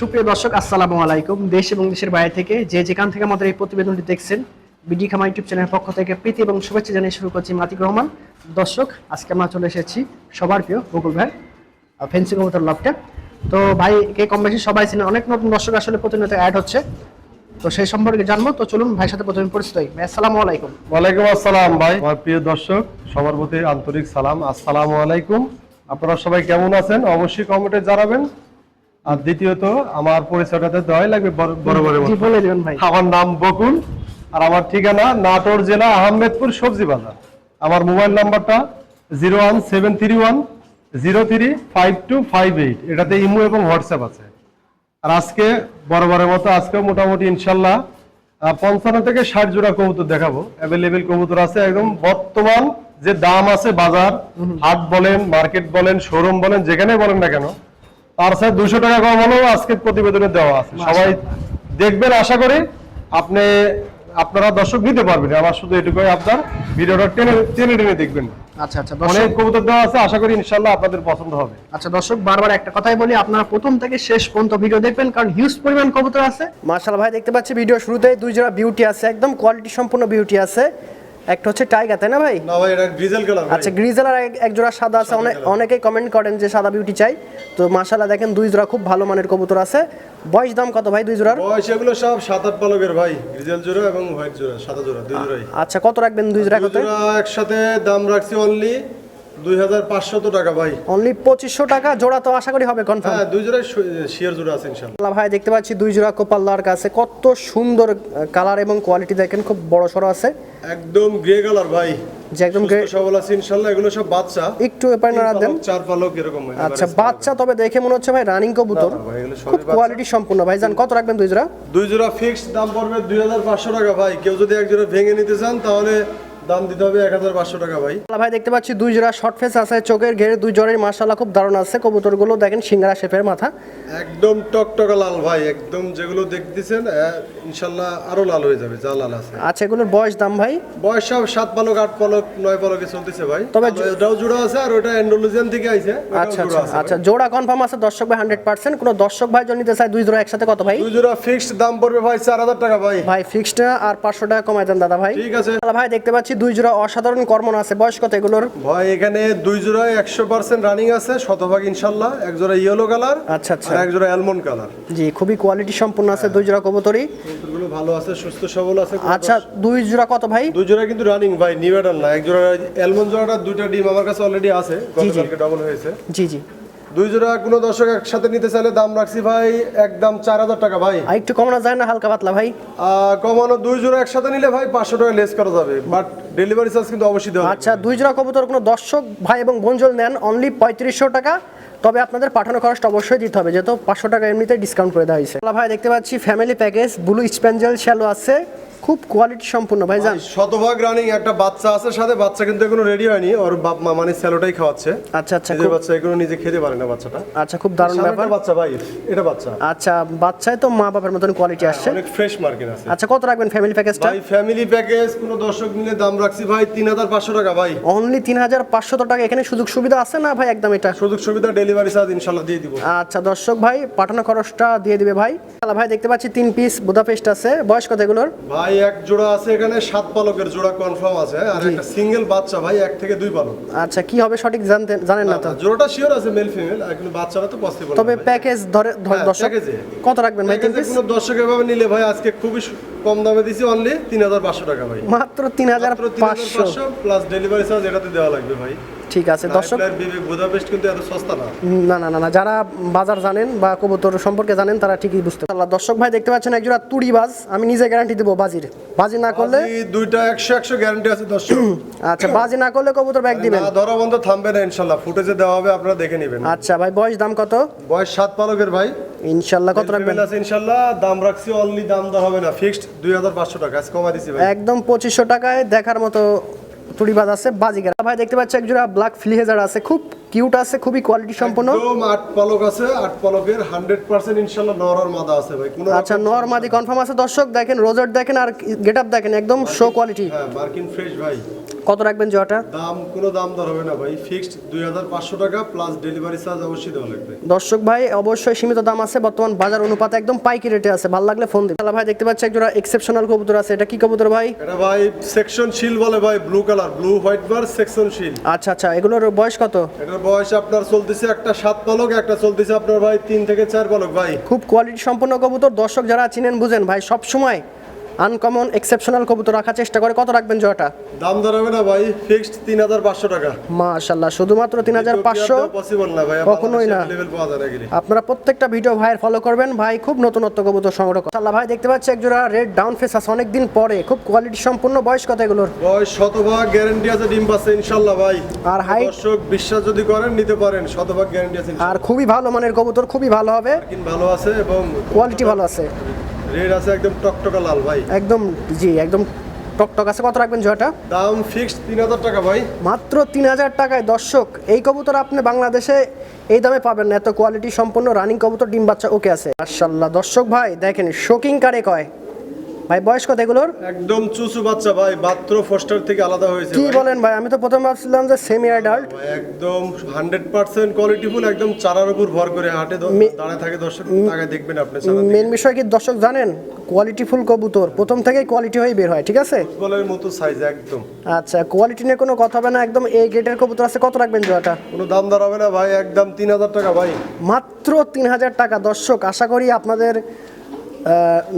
সুপ্রিয় দর্শক, আসসালামু আলাইকুম। দেশ এবং দেশের বাইরে থেকে যে যেখান থেকে আমাদের এই প্রতিবেদনটি দেখছেন, বিডি খামা ইউটিউব চ্যানেলের পক্ষ থেকে প্রীতি এবং শুভেচ্ছা জানিয়ে শুরু করছি মাতিক রহমান। দর্শক, আজকে আমরা চলে এসেছি সবার প্রিয় বকুল ভাই ফেন্সি কবুতর লফটে। তো ভাই, কে কম বেশি সবাই ছিলেন অনেক নতুন দর্শক আসলে প্রতিনিয়ত অ্যাড হচ্ছে। তো সেই সম্পর্কে জানব। তো চলুন ভাইয়ের সাথে প্রথমে পরিচিত হই ভাই, আসসালামু আলাইকুম। ওয়ালাইকুম আসসালাম ভাই। আমার প্রিয় দর্শক, সবার প্রতি আন্তরিক সালাম। আসসালামু আলাইকুম। আপনারা সবাই কেমন আছেন? অবশ্যই কমেন্টে জানাবেন। আর দ্বিতীয়ত আমার পরিচয়টাতে দেওয়াই লাগবে বড় বড় বড় বলে দিবেন ভাই। আমার নাম বকুল আর আমার ঠিকানা নাটোর জেলা আহমেদপুর সবজি বাজার। আমার মোবাইল নাম্বারটা zero one seven three one zero three five two five eight. এটাতে ইমো এবং হোয়াটসঅ্যাপ আছে। আর আজকে বরাবরের মতো আজকেও মোটামুটি ইনশাল্লাহ পঞ্চান্ন থেকে ষাট জোড়া কবুতর দেখাবো। অ্যাভেলেবেল কবুতর আছে একদম বর্তমান যে দাম আছে বাজার। হাট বলেন মার্কেট বলেন শোরুম বলেন যেখানে বলেন না কেন তার সাথে দুশো টাকা কম হলেও আজকে প্রতিবেদনে দেওয়া আছে। সবাই দেখবেন আশা করি আপনি আপনারা দর্শক নিতে পারবেন। আমার শুধু এটুকুই আপনার ভিডিওটা টেনে টেনে টেনে দেখবেন। আচ্ছা আচ্ছা অনেক কবুতর দেওয়া আছে আশা করি ইনশাল্লাহ আপনাদের পছন্দ হবে। আচ্ছা দর্শক বারবার একটা কথাই বলি আপনারা প্রথম থেকে শেষ পর্যন্ত ভিডিও দেখবেন কারণ হিউজ পরিমাণ কবুতর আছে। মার্শাল ভাই দেখতে পাচ্ছি ভিডিও শুরুতেই দুই জোড়া বিউটি আছে একদম কোয়ালিটি সম্পূর্ণ বিউটি আছে। একটা হচ্ছে টাইগার তাই না ভাই? না ভাই এটা গ্রিজেল কালার আচ্ছা গ্রিজেল আর এক- জোড়া সাদা আছে। অনেক অনেকেই কমেন্ট করেন যে সাদা বিউটি চাই। তো মাশাআল্লাহ দেখেন দুই জোড়া খুব ভালো মানের কবুতর আছে। বয়স দাম কত ভাই দুই জোড়ার? বয়স এগুলো সব সাত আট পালকের ভাই। গ্রিজেল জোড়া এবং হোয়াইট জোড়া সাদা জোড়া দুই জোড়াই। আচ্ছা কত রাখবেন দুই জোড়া কত একসাথে? দাম রাখছি অনলি দুই হাজার পাঁচশত টাকা ভাই। অনলি টাকা জোড়া তো আশা করি হবে কনফার্ম হ্যাঁ দুই শিয়ার জোড়া আছে ভাই দেখতে পাচ্ছি দুই জোড়া কোপাল্লার কাছে। কত সুন্দর কালার এবং কোয়ালিটি দেখেন খুব বড় আছে। একদম গ্রে কালার ভাই। যে একদম সুস্থ সবল আছে ইনশাল্লাহ এগুলো সব বাচ্চা। একটু এপার নাড়া দেন চার পালক এরকম আচ্ছা বাচ্চা তবে দেখে মনে হচ্ছে ভাই রানিং কবুতর। খুব কোয়ালিটি সম্পূর্ণ। ভাই জান কত রাখবেন দুই জোড়া? দুই জোড়া ফিক্সড দাম পড়বে দুই হাজার পাঁচশো টাকা ভাই। কেউ যদি এক জোড়া ভেঙে নিতে চান তাহলে দাম দিতে হবে এক হাজার পাঁচশো টাকা ভাই। ভাই দেখতে পাচ্ছি দুই জোড়া শর্ট ফেস আছে চোখের ঘেরে দুই জোড়ের মার্শাল্লাহ খুব দারুণ আছে। কবুতরগুলো দেখেন সিঙ্গারা শেপের মাথা। একদম টকটকা লাল ভাই একদম যেগুলো দেখতেছেন ইনশাল্লাহ আরও লাল হয়ে যাবে যা লাল আছে। আচ্ছা এগুলোর বয়স দাম ভাই? বয়স সব সাত পালক আট পালক নয় পালকে চলতেছে ভাই। তবে- এটাও জোড়া আছে আর ওটা এন্ডোলজিয়ান থেকে আইছে আচ্ছা আচ্ছা আচ্ছা জোড়া কনফার্ম আছে দর্শক ভাই হান্ড্রেড পার্সেন্ট কোনো দর্শক ভাই যদি নিতে চায় দুই জোড়া একসাথে কত ভাই? দুই জোড়া ফিক্সড দাম পড়বে ভাই চার হাজার টাকা ভাই। ভাই ফিক্সড আর পাঁচশো টাকা কমাই দেন দাদা ভাই। ঠিক আছে। ভাই দেখতে পাচ্ছি দুই জোড়া অসাধারণ কর্মন আছে। বয়স কত এগুলোর? ভাই এখানে দুই জোড়া একশো পার্সেন্ট রানিং আছে শতভাগ ইনশাল্লাহ। এক জোড়া ইয়েলো কালার আচ্ছা আচ্ছা। এক জোড়া অ্যালমন্ড কালার জি খুবই কোয়ালিটি সম্পূর্ণ আছে দুই জোড়া কবুতরই। গুলো ভালো আছে সুস্থ সবল আছে আচ্ছা দুই জোড়া কত ভাই? দুই জোড়া কিন্তু রানিং ভাই নিউ না। এক জোড়া অ্যালমন্ড জোড়াটা দুইটা ডিম আমার কাছে অলরেডি আছে। গতকালকে ডবল হয়েছে। জি জি। দুই জোড়া কোনো দর্শক একসাথে নিতে চাইলে দাম রাখছি ভাই একদম চার হাজার টাকা ভাই। একটু কমানো যায় না হালকা পাতলা ভাই। কমানো দুই জোড়া একসাথে নিলে ভাই পাঁচশো টাকা লেস করা যাবে বাট ডেলিভারি চার্জ কিন্তু অবশ্যই দেওয়া আচ্ছা দুই জোড়া কবুতর কোনো দর্শক ভাই এবং বঞ্জল নেন অনলি পঁয়ত্রিশশো টাকা। তবে আপনাদের পাঠানো খরচটা অবশ্যই দিতে হবে যেহেতু পাঁচশো টাকা এমনিতে ডিসকাউন্ট করে দেওয়া হয়েছে। ভাই দেখতে পাচ্ছি family package blue spangle shallow আছে। খুব কোয়ালিটি সম্পূর্ণ ভাই জান শতভাগ রানিং একটা বাচ্চা আছে সাথে বাচ্চা কিন্তু এখনও রেডি হয়নি ওর বাপ মা মানে স্যালোটাই খাওয়াচ্ছে। আচ্ছা আচ্ছা খুব- বাচ্চা এখনও নিজে খেতে পারে না বাচ্চাটা। আচ্ছা খুব দারুণ ব্যাপার। বাচ্চা ভাই এটা বাচ্চা। আচ্ছা বাচ্চায় তো মা বাবার মতন কোয়ালিটি আসছে। অনেক ফ্রেশ মার্কেট আছে। আচ্ছা কত রাখবেন ফ্যামিলি প্যাকেজটা ভাই ফ্যামিলি প্যাকেজ কোনো দর্শক নিলে দাম রাখছি ভাই তিন হাজার পাঁচশো টাকা ভাই। অনলি তিন হাজার পাঁচশো টাকা এখানে সুযোগ সুবিধা আছে না ভাই একদম এটা? সুযোগ সুবিধা ডেলিভারি চার্জ ইনশাল্লাহ দিয়ে দিব। আচ্ছা দর্শক ভাই পাঠানো খরচটা দিয়ে দিবে ভাই। ভাই দেখতে পাচ্ছি তিন পিস বুদাপেস্ট আছে। বয়স কত এগুলোর? ভাই এক জোড়া আছে এখানে সাত পালকের জোড়া কনফার্ম আছে আর একটা সিঙ্গেল বাচ্চা ভাই এক থেকে দুই পালক। আচ্ছা কি হবে সঠিক জানতে জানেন না তো? জোড়াটা শিওর আছে মেল ফিমেল আর কিন্তু বাচ্চারা তো পসিবল তবে প্যাকেজ ধরে ধরে হ্যাঁ, দর্শক কত রাখবেন ভাই তিন পিস কোনো দর্শক এভাবে নিলে ভাই আজকে খুবই কম দামে দিছি অনলি তিন হাজার পাঁচশো টাকা ভাই। মাত্র তিন হাজার মাত্র 3500 পাঁচশো। প্লাস ডেলিভারি চার্জ এটাতে দেওয়া লাগবে ভাই। ঠিক আছে দর্শক। কিন্তু এত সস্তা না। না না না না যারা বাজার জানেন বা কবুতর সম্পর্কে জানেন তারা ঠিকই বুঝতে পারলাম দর্শক ভাই দেখতে পাচ্ছেন একজোড়া তুড়ি বাজ। আমি নিজে গ্যারান্টি দেবো বাজির। বাজি না করলে দুইটা একশো একশো গ্যারান্টি আছে দর্শক। আচ্ছা বাজি না করলে কবুতর ব্যাগ দিবেন? না ধরা বন্ধ থামবে না ইনশাল্লাহ। ফুটেজে দেওয়া হবে আপনারা দেখে নেবেন। আচ্ছা ভাই বয়স দাম কত? বয়স সাত পালকের ভাই। ইনশাল্লাহ কত রাখবেন? আছে ইনশাল্লাহ। দাম রাখছি অনলি দাম দর হবে না। ফিক্সড দুই হাজার পাঁচশো টাকা। আজ কমা দিছি ভাই। একদম পঁচিশশো টাকায় দেখার মতো তুড়িবাজ আছে বাজিগার ভাই দেখতে পাচ্ছি একজোড়া ব্ল্যাক ফ্লিহেজার আছে খুব কিউট আছে খুবই কোয়ালিটি সম্পন্ন। একদম আট পালক আছে আট পালকের হান্ড্রেড পার্সেন্ট ইনশাল্লাহ নরর মাদা আছে ভাই কোনো আচ্ছা নরমাদি কনফার্ম আছে দর্শক দেখেন রোজার দেখেন আর গেট আপ দেখেন একদম শো কোয়ালিটি হ্যাঁ মার্কিন ফ্রেশ ভাই। কত রাখবেন জোড়াটা? দাম কোনো দাম দর হবে না ভাই। ফিক্সড দুই হাজার পাঁচশো টাকা প্লাস ডেলিভারি চার্জ অবশ্যই দেওয়া লাগবে। দর্শক ভাই অবশ্যই সীমিত দাম আছে। বর্তমান বাজার অনুপাতে একদম পাইকি রেটে আছে। ভালো লাগলে ফোন দিন তাহলে ভাই দেখতে পাচ্ছি একজোড়া এক্সেপশনাল কবুতর আছে। এটা কি কবুতর ভাই? এটা ভাই সেকশন শিল বলে ভাই blue colour blue white bar section শিল আচ্ছা আচ্ছা এগুলোর বয়স কত? এটার বয়স আপনার চলতেছে একটা সাত পালক একটা চলতেছে আপনার ভাই তিন থেকে চার পালক ভাই। খুব কোয়ালিটি সম্পন্ন কবুতর। দর্শক যারা চিনেন বুঝেন ভাই সব সময় আনকমন এক্সেপশনাল কবুতর রাখার চেষ্টা করে। কত রাখবেন জোড়াটা? দাম দর হবে না ভাই ফিক্সড তিন হাজার পাঁচশো টাকা। মাশাল্লাহ শুধুমাত্র তিন হাজার পাঁচশো? পসিবল না ভাই কখনোই না। আপনারা প্রত্যেকটা ভিডিও ভাইয়ের ফলো করবেন। ভাই খুব নতুনত্ব কবুতর সংগ্রহ করে আল্লাহ ভাই দেখতে পাচ্ছি একজোড়া রেড ডাউন ফেস আছে অনেকদিন পরে। খুব কোয়ালিটি সম্পূর্ণ। বয়স কত এগুলোর? বয়স শতভাগ গ্যারান্টি আছে ডিম পাচ্ছে ইনশাল্লাহ ভাই। আর হাই দর্শক বিশ্বাস যদি করেন নিতে পারেন। শতভাগ গ্যারান্টি আছে আর খুবই ভালো মানের কবুতর খুবই ভালো হবে। ভালো আছে এবং কোয়ালিটি ভালো আছে। রেড আছে একদম টকটকা লাল ভাই। একদম জি একদম টকটক আছে। কত রাখবেন জয়টা দাম ফিক্সড তিন হাজার টাকা ভাই। মাত্র তিন হাজার টাকায়। দর্শক এই কবুতর আপনি বাংলাদেশে এই দামে পাবেন না। এত কোয়ালিটি সম্পন্ন রানিং কবুতর ডিম বাচ্চা ওকে আছে। মার্শাল্লাহ দর্শক ভাই দেখেন শোকিং কারে কয়? ভাই বয়স কত এগুলোর? একদম চুচু বাচ্চা ভাই মাত্র ফোস্টার থেকে আলাদা হয়েছে কি বলেন ভাই? আমি তো প্রথম ভাবছিলাম যে সেমি অ্যাডাল্ট একদম হান্ড্রেড পার্সেন্ট কোয়ালিটিফুল একদম চারার উপর ভর করে হাটে দাঁড়ায় থাকে দর্শক আগে দেখবেন আপনি মেন বিষয় কি দর্শক জানেন? কোয়ালিটি ফুল কবুতর। প্রথম থেকেই কোয়ালিটি হয়ে বের হয় ঠিক আছে? ফুটবলের মতো সাইজ একদম। আচ্ছা কোয়ালিটি নিয়ে কোনো কথা হবে না একদম এই গেটের কবুতর আছে। কত রাখবেন জোয়াটা কোনো দাম দর হবে না ভাই একদম তিন হাজার টাকা ভাই। মাত্র তিন হাজার টাকা। দর্শক আশা করি আপনাদের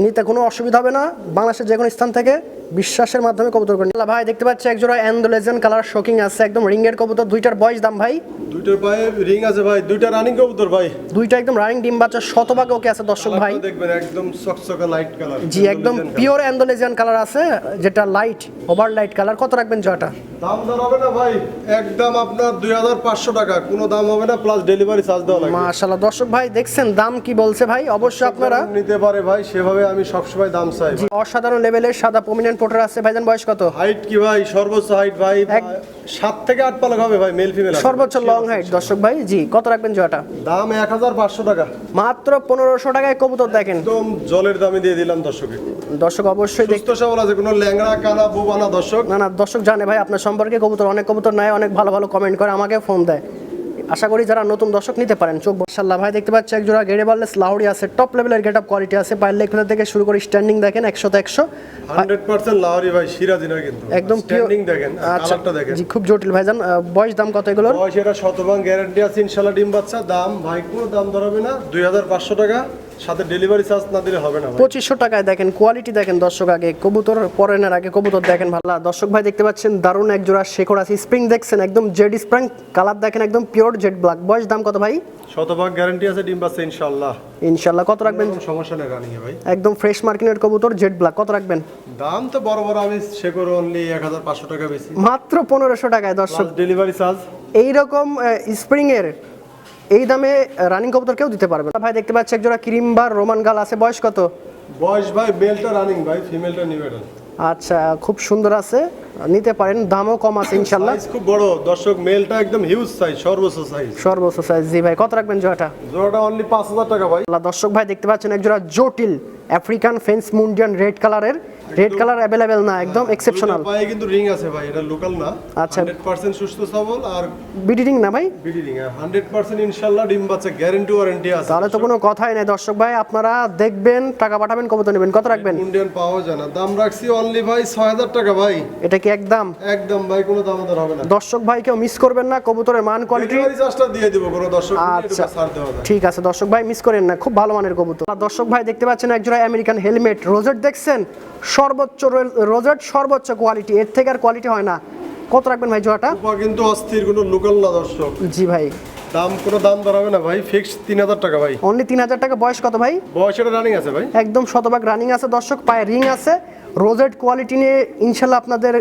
নিতে কোনো অসুবিধা হবে না। বাংলাদেশের যে কোনো স্থান থেকে বিশ্বাসের মাধ্যমে কবুতর করেন আল্লাহ ভাই দেখতে পাচ্ছি একজোড়া অ্যান্ডোলেজেন কালার শোকিং আছে একদম রিংয়ের কবুতর দুইটার বয়স দাম ভাই? দুইটার পায়ে রিং আছে ভাই দুইটা রানিং কবুতর ভাই। দুইটা একদম রানিং ডিম বাচ্চা শতভাগ ওকে আছে দর্শক ভাই। দেখবেন একদম চকচকে লাইট কালার জি একদম পিওর অ্যান্ডোলেজিয়ান কালার আছে যেটা লাইট ওভার লাইট কালার কত রাখবেন জয়টা? দাম দর হবে না ভাই একদম আপনার দুই হাজার পাঁচশো টাকা। কোনো দাম হবে না প্লাস ডেলিভারি চার্জ দেওয়া লাগবে। মাশাল্লাহ দর্শক ভাই দেখছেন দাম কি বলছে ভাই? অবশ্যই আপনারা নিতে পারে ভাই সেভাবে আমি সবসময় দাম চাই। অসাধারণ লেভেলের সাদা প্রমিনেন্ট পোটার আছে ভাইজান বয়স কত? হাইট কি ভাই? সর্বোচ্চ হাইট ভাই সাত থেকে আট পালক হবে ভাই মেল ফিমেল সর্বোচ্চ লং হাইট দর্শক ভাই জি কত রাখবেন জয়টা দাম এক হাজার পাঁচশো টাকা। মাত্র পনেরোশো টাকায় কবুতর দেখেন। একদম জলের দামে দিয়ে দিলাম দর্শকে দর্শক অবশ্যই দেখ সুস্থ সবল আছে কোনো ল্যাংড়া কানা বোবানা দর্শক। না না দর্শক জানে ভাই আপনার সম্পর্কে কবুতর অনেক কবুতর নেয় অনেক ভালো ভালো কমেন্ট করে আমাকে ফোন দেয়। আশা করি যারা নতুন দর্শক নিতে পারেন চোখ মাশাল্লাহ ভাই দেখতে পাচ্ছি এক জোড়া গেড়ে বাড়লে লাউড়ি আছে। টপ লেভেলের গেট আপ কোয়ালিটি আছে। পায়ের লেগ থেকে শুরু করে স্ট্যান্ডিং দেখেন একশো তো একশো। হান্ড্রেড পার্সেন্ট লাহোরি ভাই সিরাজি নয় কিন্তু। একদম স্ট্যান্ডিং দেখেন আচ্ছা কালারটা দেখেন। জি খুব জটিল ভাইজান বয়স দাম কত এগুলোর? বয়স এটা শতভাগ গ্যারান্টি আছে ইনশাল্লাহ ডিম বাচ্চা। দাম ভাই কোনো দাম ধরাবে না। দুই হাজার পাঁচশো টাকা। সাথে ডেলিভারি চার্জ না দিলে হবে না পঁচিশশো টাকায় দেখেন কোয়ালিটি দেখেন দর্শক আগে। কবুতর পরেনের আগে কবুতর দেখেন ভালো। দর্শক ভাই দেখতে পাচ্ছেন দারুণ এক জোড়া শেকড় আছে স্প্রিং দেখছেন একদম জেড স্প্রিং কালার দেখেন একদম পিওর জেড ব্ল্যাক বয়স দাম কত ভাই? শতভাগ গ্যারান্টি আছে ডিম বাচ্চা ইনশাল্লাহ ইনশাল্লাহ কত রাখবেন? সমস্যা নেই রানিং ভাই। একদম ফ্রেশ মার্কিনের কবুতর জেড ব্ল্যাক কত রাখবেন? দাম তো বড় বড় আমি শেকর অনলি এক হাজার পাঁচশো টাকা বেশি মাত্র পনেরোশো টাকায় দর্শক। ডেলিভারি চার্জ এইরকম স্প্রিং এর এই দামে রানিং কবুতর কেউ দিতে পারবে ভাই দেখতে পাচ্ছি একজোড়া ক্রিম বার রোমান গাল আছে। বয়স কত? বয়স ভাই মেলটা রানিং ভাই ফিমেলটা নিউ আচ্ছা খুব সুন্দর আছে। নিতে পারেন দামও কম আছে ইনশাল্লাহ সাইজ খুব বড়। দর্শক মেলটা একদম হিউজ সাইজ সর্বোচ্চ সাইজ সর্বোচ্চ সাইজ জি ভাই। কত রাখবেন জোড়াটা? জোড়াটা অনলি পাঁচ হাজার টাকা ভাই। আল্লাহ দর্শক ভাই দেখতে পাচ্ছেন একজোড়া জটিল আফ্রিকান ফেন্স মুন্ডিয়ান রেড কালারের রেড কালার অ্যাভেলেবেল না একদম এক্সেপশনাল পায়ে কিন্তু রিং আছে ভাই এটা লোকাল না। আচ্ছা। হান্ড্রেড পার্সেন্ট সুস্থ সবল আর বিডিং না ভাই? বিডি রিং হান্ড্রেড পার্সেন্ট ইনশাল্লাহ ডিম বাচ্চা গ্যারেন্টি ওয়ারেন্টি আছে। তাহলে তো কোনো কথাই নাই। দর্শক ভাই আপনারা দেখবেন টাকা পাঠাবেন কবুতর নেবেন। কত রাখবেন? ইন্ডিয়ান পাওয়া যায় না। দাম রাখছি অনলি ভাই ছয় হাজার টাকা ভাই। এটা কি একদম? একদম ভাই কোনো দাম দর হবে না। দর্শক ভাই কেউ মিস করবেন না কবুতরের মান কোয়ালিটি চার্জটা দিয়ে দিব কোনো দর্শক। আচ্ছা। ঠিক আছে দর্শক ভাই মিস করেন না। খুব ভালো মানের কবুতর। আর দর্শক ভাই দেখতে পাচ্ছেন একজোড়া আমেরিকান হেলমেট রোজেট দেখছেন? সর্বোচ্চ রোজেট সর্বোচ্চ কোয়ালিটি এর থেকে আর কোয়ালিটি হয় না। কত রাখবেন ভাই জোড়াটা? কিন্তু অস্থির কোনো লোকাল না দর্শক। জি ভাই। দাম কোনো দাম দর হবে না ভাই। ফিক্সড তিন হাজার টাকা ভাই। অনলি তিন হাজার টাকা। বয়স কত ভাই? বয়স এটা রানিং আছে ভাই। একদম শতভাগ রানিং আছে দর্শক। পায়ে রিং আছে। রোজেট কোয়ালিটি নিয়ে ইনশাল্লাহ আপনাদের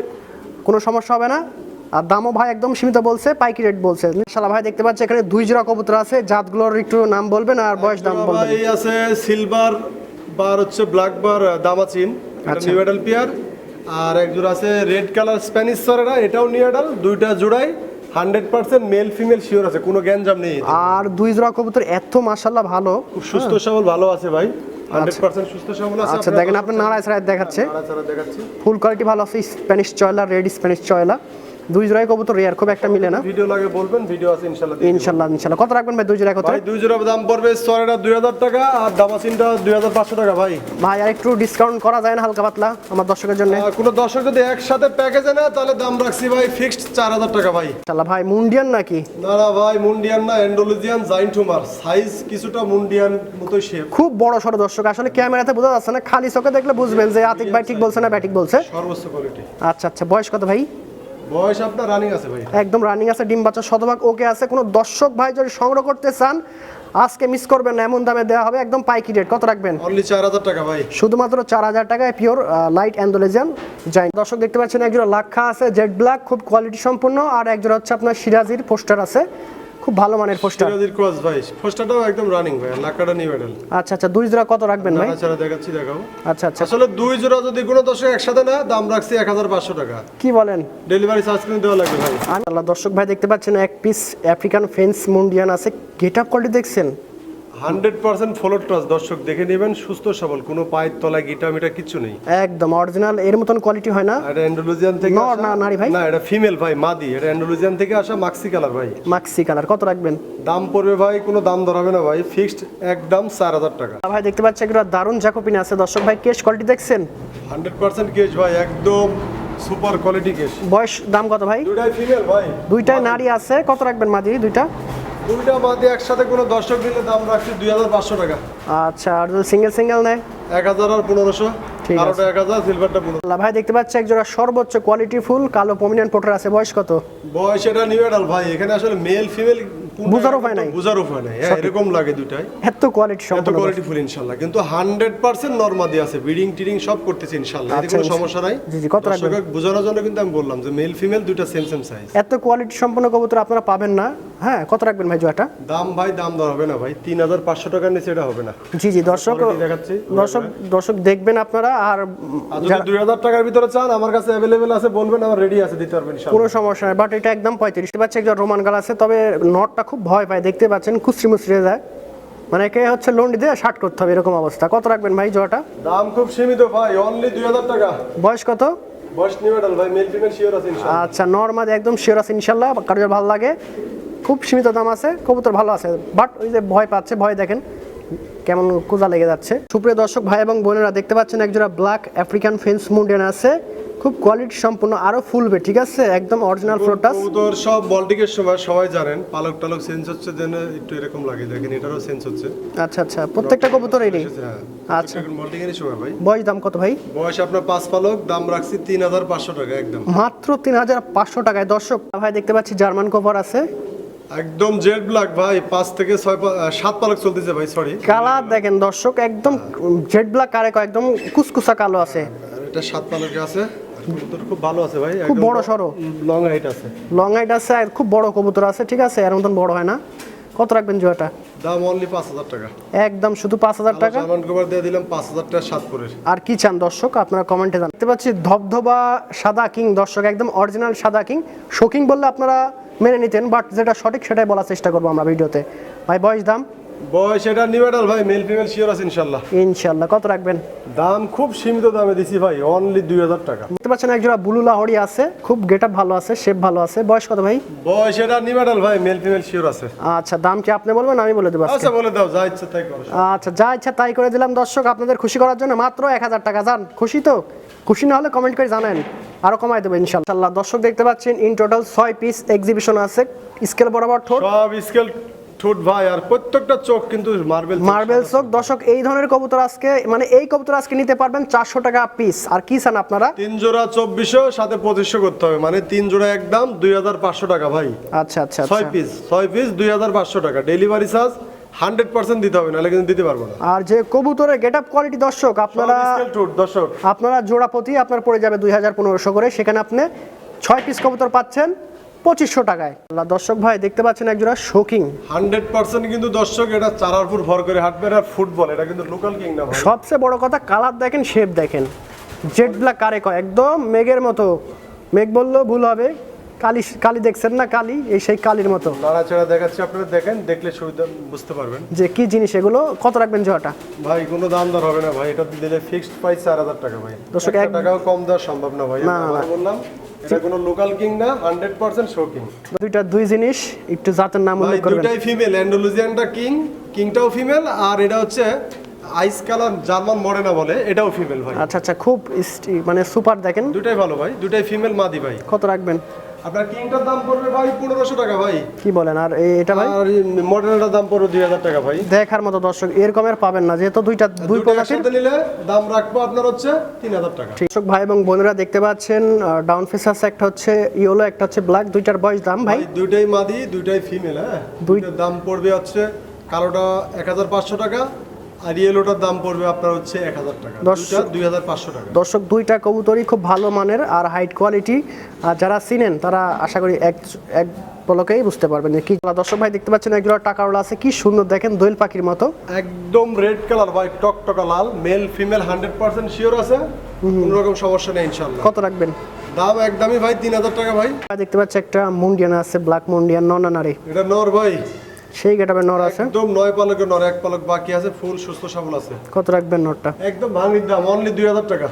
কোনো সমস্যা হবে না। আর দামও ভাই একদম সীমিত বলছে পাইকি রেট বলছে। শালা ভাই দেখতে পাচ্ছি এখানে দুই জোড়া কবুতর আছে। জাতগুলোর একটু নাম বলবেন আর বয়স দাম বলবেন। ভাই আছে সিলভার বার হচ্ছে ব্ল্যাক বার দামাচিন আচ্ছা। নিউ পিয়ার আর এক জোড়া আছে রেড কালার স্প্যানিশ সরেরা এটাও নিউ দুইটা জোড়াই hundred percent male female sure আছে কোনো গ্যাঞ্জাম নেই আর দুই জোড়া কবুতর এত মাশাল্লাহ ভালো খুব সুস্থ সবল ভালো আছে ভাই। আছে আচ্ছা দেখেন আপনার নাড়ায় ছাড়ায় দেখাচ্ছে। ফুল কোয়ালিটি ভালো আছে স্প্যানিশ চয়লা রেড স্প্যানিশ চয়লা। দুই জোড়াই কবুতর রেয়ার খুব একটা মিলে না। ভিডিও লাগে বলবেন ভিডিও আছে দিবো। ইনশাল্লাহ ইনশাল্লাহ। কত রাখবেন ভাই দুই জোড়া কত ভাই দুই জোড়া দাম পড়বে সরেটা দুই হাজার টাকা আর দামাসিনটা দুই হাজার পাঁচশো টাকা ভাই। ভাই আর একটু ডিসকাউন্ট করা যায় না হালকা পাতলা আমার দর্শকের জন্য। কোনো দর্শক যদি একসাথে প্যাকেজে নেয় তাহলে দাম রাখছি ভাই ফিক্সড চার হাজার টাকা ভাই। ইনশাল্লাহ ভাই মুন্ডিয়ান নাকি? না না ভাই মুন্ডিয়ান না এন্ডোলজিয়ান জাইন্ট হুমার সাইজ কিছুটা মুন্ডিয়ান মতোই শেপ খুব বড় সড়ো দর্শক আসলে ক্যামেরাতে বোঝা যাচ্ছে না খালি চোখে দেখলে বুঝবেন যে আতিক ভাই ঠিক বলছে না ব্যাটিক বলছে। সর্বোচ্চ কোয়ালিটি আচ্ছা আচ্ছা বয়স কত ভাই? বয়স আপনার রানিং আছে ভাই? একদম রানিং আছে ডিম বাচ্চা শতভাগ ওকে আছে। কোনো দর্শক ভাই যদি সংগ্রহ করতে চান আজকে মিস করবেন না এমন দামে দেওয়া হবে একদম পাইকি রেট কত রাখবেন? অনলি চার হাজার টাকা ভাই। শুধুমাত্র চার হাজার টাকায় পিওর লাইট অ্যান্ডোলেজিয়ান যাই দর্শক দেখতে পাচ্ছেন একজোড়া লাক্ষা আছে জেড ব্ল্যাক খুব কোয়ালিটি সম্পূর্ণ। আর একজোড়া হচ্ছে আপনার সিরাজির পোস্টার আছে। খুব ভালো মানের পোস্টার। সিরাজির ক্রস ভাই পোস্টারটাও একদম রানিং ভাই লাকাটা নিউ মডেল আচ্ছা আচ্ছা দুই জোড়া কত রাখবেন ভাই? আচ্ছা দেখাচ্ছি দেখাও আচ্ছা আচ্ছা। আসলে দুই জোড়া যদি কোনো দর্শক একসাথে না দাম রাখছি এক হাজার পাঁচশো টাকা। কি বলেন? ডেলিভারি চার্জ কিন্তু দেওয়া লাগবে ভাই। আল্লাহ দর্শক ভাই দেখতে পাচ্ছেন এক পিস আফ্রিকান ফেন্স মুন্ডিয়ান আছে। গেটআপ কোয়ালিটি দেখছেন? হান্ড্রেড পার্সেন্ট ফলোর ট্রাস দর্শক দেখে নেবেন সুস্থ সবল কোনো পায়ের তলায় গিটা মিটা কিছু নেই। একদম অরিজিনাল এর মতন কোয়ালিটি হয় না। এটা অ্যান্ডোলজিয়ান থেকে আসা- না, নারী ভাই? না এটা ফিমেল ভাই মাদি। এটা অ্যান্ডোলজিয়ান থেকে আসা মাক্সি কালার ভাই। মাক্সি কালার কত রাখবেন? দাম পড়বে ভাই কোনো দাম ধরাবে না ভাই ফিক্সড একদম চার হাজার টাকা। ভাই দেখতে পাচ্ছি একটা দারুণ জাকোপিন আছে। দর্শক ভাই কেশ কোয়ালিটি দেখছেন? হান্ড্রেড পার্সেন্ট কেস ভাই একদম সুপার কোয়ালিটি কেস বয়স দাম কত ভাই? দুটাই ফিমেল ভাই। দুইটাই নারী আছে কত রাখবেন মাদি দুইটা? দুইটা মাদি একসাথে কোনো দর্শক দিলে দাম রাখছি দুই হাজার পাঁচশো টাকা। আচ্ছা আর যদি সিঙ্গেল সিঙ্গেল নেয়? এক হাজার আর পনেরোশো। ঠিক এক হাজার সিলভারটা পনেরো। ভাই দেখতে পাচ্ছি একজোড়া সর্বোচ্চ কোয়ালিটি ফুল কালো পমিনিয়ান পোটার আছে। বয়স কত? বয়স এটা নিউ এডাল ভাই। এখানে আসলে মেল ফিমেল বুঝার উপায় নাই। বুঝার উপায় নাই। হ্যাঁ এরকম লাগে দুটাই। এত কোয়ালিটি এত কোয়ালিটি ফুল ইনশাল্লাহ। কিন্তু হান্ড্রেড পার্সেন্ট নর্মাদি আছে। ব্রিডিং টিডিং সব করতেছে ইনশাল্লাহ। এতে আচ্ছা, কোনো সমস্যা নাই। জি, জি, কত রাখবেন? বোঝানোর জন্য কিন্তু আমি বললাম যে মেল ফিমেল দুইটা সেম সেম সাইজ এত কোয়ালিটি সম্পন্ন কবুতর আপনারা পাবেন না। হ্যাঁ কত রাখবেন ভাই জোয়াটা দাম ভাই দাম দর হবে না ভাই। তিন হাজার পাঁচশো টাকার নিচে এটা হবে না। জি জি দর্শক দেখাচ্ছি। দর্শক দর্শক দেখবেন আপনারা আর যদি দুই হাজার টাকার ভিতরে চান আমার কাছে অ্যাভেলেবেল আছে বলবেন আমার রেডি আছে দিতে পারবেন কোনো সমস্যা নেই বাট এটা একদম পঁয়ত্রিশ। পাচ্ছে একজন রোমান গাল আছে তবে নটটা খুব ভয় পায় দেখতে পাচ্ছেন কুচরি মুচড়ে যায়। মানে একে হচ্ছে লোন দিয়ে শার্ট করতে হবে এরকম অবস্থা। কত রাখবেন ভাই জোয়াটা দাম খুব সীমিত ভাই অনলি দুই হাজার টাকা। বয়স কত? বয়স নিউ ভাই মেল ফিমেল শিওর আছে আচ্ছা নর্মাল একদম শিওর আছে ইনশাল্লাহ কারোর ভালো লাগে। খুব সীমিত দাম আছে কবুতর ভালো আছে বাট ওই যে ভয় পাচ্ছে ভয় দেখেন কেমন কুজা লেগে যাচ্ছে। সুপ্রিয় দর্শক ভাই এবং বোনেরা দেখতে পাচ্ছেন একজোড়া ব্ল্যাক আফ্রিকান ফেন্স মুন্ডেন আছে খুব কোয়ালিটি সম্পূর্ণ আরও ফুলবে ঠিক আছে? একদম অরিজিনাল ফ্লোটাস কবুতর সব বলটিকের সময় সবাই জানেন পালক টালক চেঞ্জ হচ্ছে যেন একটু এরকম লাগে দেখেন এটারও চেঞ্জ হচ্ছে। আচ্ছা আচ্ছা প্রত্যেকটা কবুতর এই হ্যাঁ। আচ্ছা। বলটিকেরই সময় ভাই। বয়স দাম কত ভাই? বয়স আপনার পাঁচ পালক দাম রাখছি তিন হাজার পাঁচশো টাকা একদম। মাত্র তিন হাজার পাঁচশো টাকায়। দর্শক ভাই দেখতে পাচ্ছি জার্মান কভার আছে। একদম জেড ব্ল্যাক ভাই পাঁচ থেকে ছয় সাত পালক চলতেছে ভাই সরি কালার দেখেন দর্শক একদম জেড ব্ল্যাক কারে একদম কুসকুসা কালো আছে। এটা সাত পালকে আছে খুব ভালো আছে ভাই খুব বড় সড়ো লং হাইট আছে। লং হাইট আছে আর খুব বড় কবুতর আছে ঠিক আছে? এর মতন বড় হয় না। কত রাখবেন জোয়াটা দাম অনলি পাঁচ হাজার টাকা। একদম শুধু পাঁচ হাজার টাকা? জার্মান কভার দিয়ে দিলাম পাঁচ হাজার টাকা সাতপুরের আর কি চান দর্শক? আপনারা কমেন্টে জানান। দেখতে পাচ্ছি ধবধবা সাদা কিং দর্শক একদম অরিজিনাল সাদা কিং। শোকিং বললে আপনারা মেনে নিতেন বাট যেটা সঠিক সেটাই বলার চেষ্টা করব আমরা ভিডিওতে। ভাই বয়স দাম? বয়স এটা নিউ এডাল ভাই মেল ফিমেল শিওর আছে ইনশাল্লাহ। ইনশাল্লাহ কত রাখবেন? দাম খুব সীমিত দামে দিছি ভাই অনলি দুই হাজার টাকা। দেখতে পাচ্ছেন একজোড়া বুলু লাহড়ি আছে খুব গেট আপ ভালো আছে শেপ ভালো আছে। বয়স কত ভাই? বয়স এটা নিউ এডাল ভাই মেল ফিমেল শিওর আছে। আচ্ছা দাম কি আপনি বলবেন? আমি বলে দেবো আচ্ছা বলে দাও যা ইচ্ছা তাই করো। আচ্ছা যা ইচ্ছা তাই করে দিলাম। দর্শক আপনাদের খুশি করার জন্য মাত্র এক হাজার টাকা যান। খুশি তো? খুশি না হলে কমেন্ট করে জানেন আরও কমাই দেবো ইনশাল্লাহ। দর্শক দেখতে পাচ্ছেন ইন টোটাল ছয় পিস এক্সিবিশন আছে। স্কেল বরাবর ঠোঁট। সব স্কেল ঠোঁট ভাই আর প্রত্যেকটা চোখ কিন্তু মার্বেল মার্বেল চোখ। দর্শক এই ধরনের কবুতর আজকে মানে এই কবুতর আজকে নিতে পারবেন চারশো টাকা পিস আর কি চান আপনারা? তিন জোড়া চব্বিশশো সাথে পঁচিশশো করতে হবে। মানে তিন জোড়া একদম দুই হাজার পাঁচশো টাকা ভাই। আচ্ছা আচ্ছা ছয় আচ্ছা। পিস ছয় পিস দুই হাজার পাঁচশো টাকা। ডেলিভারি চার্জ হান্ড্রেড পার্সেন্ট দিতে হবে নাহলে কিন্তু দিতে পারব না। আর যে কবুতরের গেট আপ কোয়ালিটি দর্শক আপনারা দর্শক। আপনারা জোড়া প্রতি আপনার পড়ে যাবে দুই হাজার পনেরোশো করে। সেখানে আপনি ছয় পিস কবুতর পাচ্ছেন পঁচিশশো টাকায়। আল্লাহ দর্শক ভাই দেখতে পাচ্ছেন একজোড়া শোকিং হান্ড্রেড পার্সেন্ট কিন্তু দর্শক এটা চারার ফুট ভর করে হাঁটবে আর ফুটবল এটা কিন্তু লোকাল কিং না সবচেয়ে বড় কথা কালার দেখেন শেপ দেখেন। জেড ব্ল্যাক কারে কয় একদম মেঘের মতো। মেঘ বললেও ভুল হবে। কালি কালি দেখছেন না কালি? এই সেই কালির মতো। নাড়াচাড়া দেখাচ্ছি আপনারা দেখেন দেখলে সুবিধা বুঝতে পারবেন। যে কি জিনিস এগুলো? কত রাখবেন জোয়াটা ভাই কোনো দাম দর হবে না ভাই। এটা দিলে ফিক্সড প্রাইস চার হাজার টাকা ভাই। দর্শক, এক- টাকাও কম দেওয়া সম্ভব না ভাই। বললাম এটা কোনো লোকাল কিং না হান্ড্রেড পার্সেন্ট শো কিং দুইটা দুই জিনিস একটু জাতের নাম উল্লেখ করবেন। দুইটাই ফিমেল অ্যান্ডালুজিয়ানটা কিং কিংটাও ফিমেল আর এটা হচ্ছে আইস কালার জার্মান মডেনা বলে এটাও ফিমেল ভাই। আচ্ছা আচ্ছা খুব ইস্টি- মানে সুপার দেখেন। দুটাই ভালো ভাই দুটাই ফিমেল মাদি ভাই। কত রাখবেন? আপনার কিংটার দাম পড়বে ভাই পনেরোশো টাকা ভাই। কি বলেন আর এটা ভাই? আর মডেলটার দাম পড়বে দুই হাজার টাকা ভাই। দেখার মতো দর্শক এরকমের পাবেন না যেহেতু দুইটা দুই প্রজাতির নিলে দাম রাখব আপনার হচ্ছে তিন হাজার টাকা। দর্শক ভাই এবং বোনেরা দেখতে পাচ্ছেন ডাউন ফেস আছে একটা হচ্ছে ইয়েলো একটা হচ্ছে ব্ল্যাক দুইটার বয়স দাম ভাই। দুইটাই মাদি দুইটাই ফিমেল হ্যাঁ? দুই- দুইটার দাম পড়বে হচ্ছে কালোটা এক হাজার পাঁচশো টাকা আর ইয়েলোটার দাম পড়বে আপনার হচ্ছে এক হাজার টাকা। দুইটা দুই হাজার পাঁচশো টাকা। দর্শক দুইটা কবুতরই খুব ভালো মানের আর হাইট কোয়ালিটি আর যারা চিনেন তারা আশা করি এক এক পলকেই বুঝতে পারবেন কি দর্শক ভাই দেখতে পাচ্ছেন একজোড়া টাকাওয়ালা আছে কি সুন্দর দেখেন দোয়েল পাখির মতো। একদম রেড কালার ভাই টকটকা লাল male female hundred percent sure আছে। কোনো রকম সমস্যা নেই ইনশাল্লাহ কত রাখবেন? দাম একদমই ভাই তিন হাজার টাকা ভাই। ভাই দেখতে পাচ্ছি একটা মুন্ডিয়ান আছে ব্ল্যাক মুন্ডিয়ান ননানারি। এটা নর ভাই। সেই গেটাবে নর আছে। একদম নয় পালকের নর এক পালক বাকি আছে ফুল সুস্থ সবল আছে। কত রাখবেন নরটা? একদম ভাঙির দাম অনলি দুই হাজার টাকা।